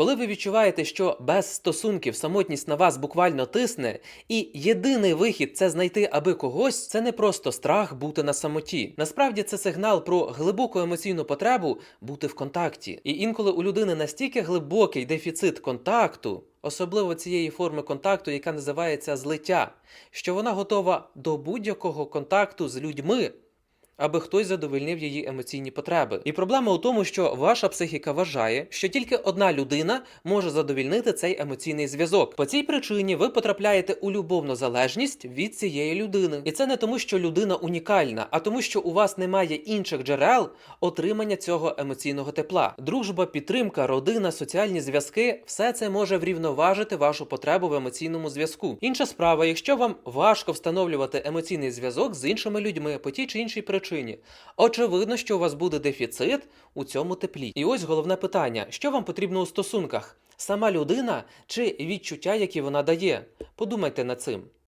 Коли ви відчуваєте, що без стосунків самотність на вас буквально тисне, і єдиний вихід це знайти аби когось, це не просто страх бути на самоті. Насправді це сигнал про глибоку емоційну потребу бути в контакті. І інколи у людини настільки глибокий дефіцит контакту, особливо цієї форми контакту, яка називається злиття, що вона готова до будь-якого контакту з людьми. Аби хтось задовольнив її емоційні потреби. І проблема у тому, що ваша психіка вважає, що тільки одна людина може задовільнити цей емоційний зв'язок. По цій причині ви потрапляєте у любовну залежність від цієї людини. І це не тому, що людина унікальна, а тому, що у вас немає інших джерел отримання цього емоційного тепла. Дружба, підтримка, родина, соціальні зв'язки все це може врівноважити вашу потребу в емоційному зв'язку. Інша справа, якщо вам важко встановлювати емоційний зв'язок з іншими людьми по тій чи іншій причині, очевидно, що у вас буде дефіцит у цьому теплі. І ось головне питання: що вам потрібно у стосунках? Сама людина чи відчуття, які вона дає? Подумайте над цим.